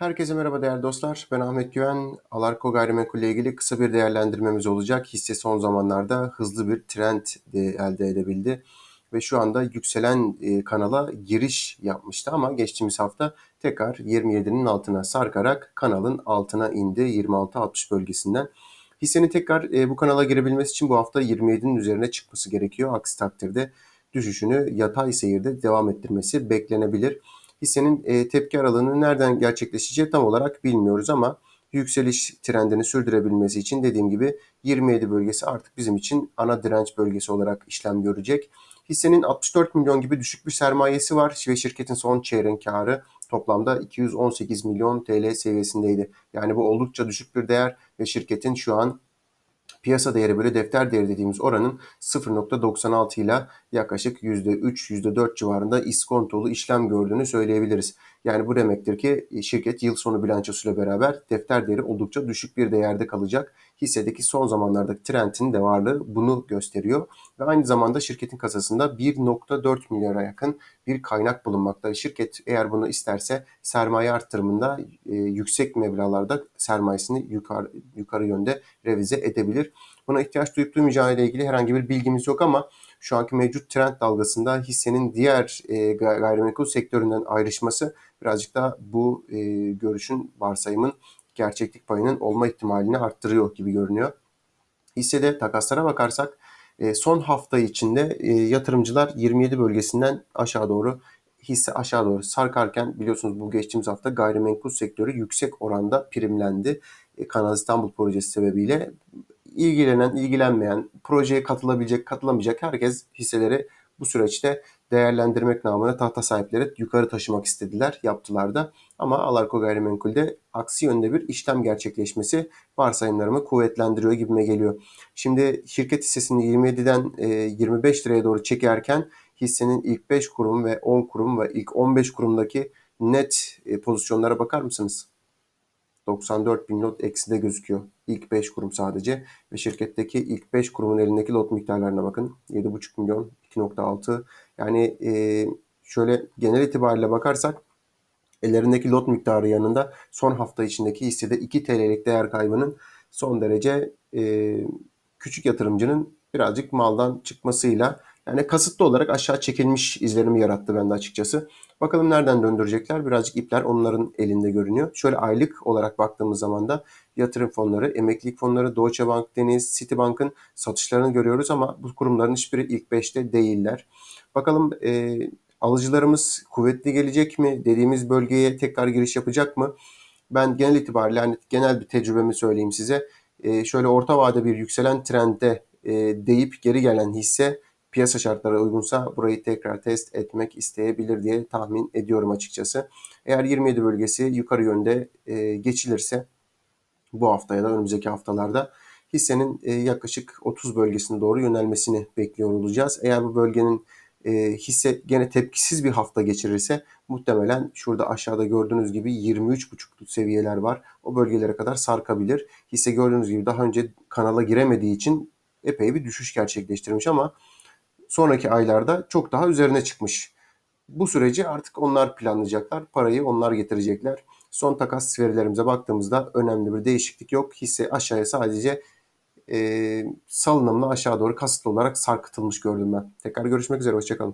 Herkese merhaba değerli dostlar. Ben Ahmet Güven. Alarko Gayrimenkul ile ilgili kısa bir değerlendirmemiz olacak. Hisse son zamanlarda hızlı bir trend de elde edebildi. Ve şu anda yükselen e, kanala giriş yapmıştı ama geçtiğimiz hafta tekrar 27'nin altına sarkarak kanalın altına indi 26-60 bölgesinden. Hissenin tekrar e, bu kanala girebilmesi için bu hafta 27'nin üzerine çıkması gerekiyor. Aksi takdirde düşüşünü yatay seyirde devam ettirmesi beklenebilir. Hissenin e, tepki aralığının nereden gerçekleşeceği tam olarak bilmiyoruz ama yükseliş trendini sürdürebilmesi için dediğim gibi 27 bölgesi artık bizim için ana direnç bölgesi olarak işlem görecek. Hissenin 64 milyon gibi düşük bir sermayesi var ve şirketin son çeyrek karı toplamda 218 milyon TL seviyesindeydi. Yani bu oldukça düşük bir değer ve şirketin şu an piyasa değeri bölü defter değeri dediğimiz oranın 0.96 ile yaklaşık %3, %4 civarında iskontolu işlem gördüğünü söyleyebiliriz. Yani bu demektir ki e, şirket yıl sonu bilançosuyla beraber defter değeri oldukça düşük bir değerde kalacak. Hissedeki son zamanlardaki trendin de varlığı bunu gösteriyor. Ve aynı zamanda şirketin kasasında 1.4 milyara yakın bir kaynak bulunmakta. Şirket eğer bunu isterse sermaye arttırımında e, yüksek meblağlarda sermayesini yukarı, yukarı yönde revize edebilir. Buna ihtiyaç duyup duymayacağı ile ilgili herhangi bir bilgimiz yok ama şu anki mevcut trend dalgasında hissenin diğer e, gayrimenkul sektöründen ayrışması birazcık da bu e, görüşün varsayımın gerçeklik payının olma ihtimalini arttırıyor gibi görünüyor. Hissede takaslara bakarsak e, son hafta içinde e, yatırımcılar 27 bölgesinden aşağı doğru hisse aşağı doğru sarkarken biliyorsunuz bu geçtiğimiz hafta gayrimenkul sektörü yüksek oranda primlendi. E, Kanal İstanbul projesi sebebiyle ilgilenen, ilgilenmeyen, projeye katılabilecek, katılamayacak herkes hisseleri bu süreçte değerlendirmek namına tahta sahipleri yukarı taşımak istediler, yaptılar da. Ama Alarko Gayrimenkul'de aksi yönde bir işlem gerçekleşmesi varsayımlarımı kuvvetlendiriyor gibime geliyor. Şimdi şirket hissesini 27'den 25 liraya doğru çekerken hissenin ilk 5 kurum ve 10 kurum ve ilk 15 kurumdaki net e, pozisyonlara bakar mısınız? 94 bin lot ekside gözüküyor. İlk 5 kurum sadece. Ve şirketteki ilk 5 kurumun elindeki lot miktarlarına bakın. 7,5 milyon, 2.6. Yani e, şöyle genel itibariyle bakarsak ellerindeki lot miktarı yanında son hafta içindeki hissede 2 TL'lik değer kaybının son derece e, küçük yatırımcının birazcık maldan çıkmasıyla yani kasıtlı olarak aşağı çekilmiş izlerimi yarattı bende açıkçası. Bakalım nereden döndürecekler? Birazcık ipler onların elinde görünüyor. Şöyle aylık olarak baktığımız zaman da yatırım fonları, emeklilik fonları, Deutsche Bank, Deniz, Citibank'ın satışlarını görüyoruz ama bu kurumların hiçbiri ilk 5'te değiller. Bakalım e, alıcılarımız kuvvetli gelecek mi? Dediğimiz bölgeye tekrar giriş yapacak mı? Ben genel itibariyle hani genel bir tecrübemi söyleyeyim size. E, şöyle orta vade bir yükselen trendde e, deyip geri gelen hisse piyasa şartları uygunsa burayı tekrar test etmek isteyebilir diye tahmin ediyorum açıkçası. Eğer 27 bölgesi yukarı yönde e, geçilirse bu hafta ya da önümüzdeki haftalarda hissenin e, yaklaşık 30 bölgesine doğru yönelmesini bekliyor olacağız. Eğer bu bölgenin e, hisse gene tepkisiz bir hafta geçirirse muhtemelen şurada aşağıda gördüğünüz gibi 23.5'luk seviyeler var. O bölgelere kadar sarkabilir. Hisse gördüğünüz gibi daha önce kanala giremediği için epey bir düşüş gerçekleştirmiş ama sonraki aylarda çok daha üzerine çıkmış. Bu süreci artık onlar planlayacaklar. Parayı onlar getirecekler. Son takas verilerimize baktığımızda önemli bir değişiklik yok. Hisse aşağıya sadece e, salınımla aşağı doğru kasıtlı olarak sarkıtılmış gördüm ben. Tekrar görüşmek üzere. Hoşçakalın.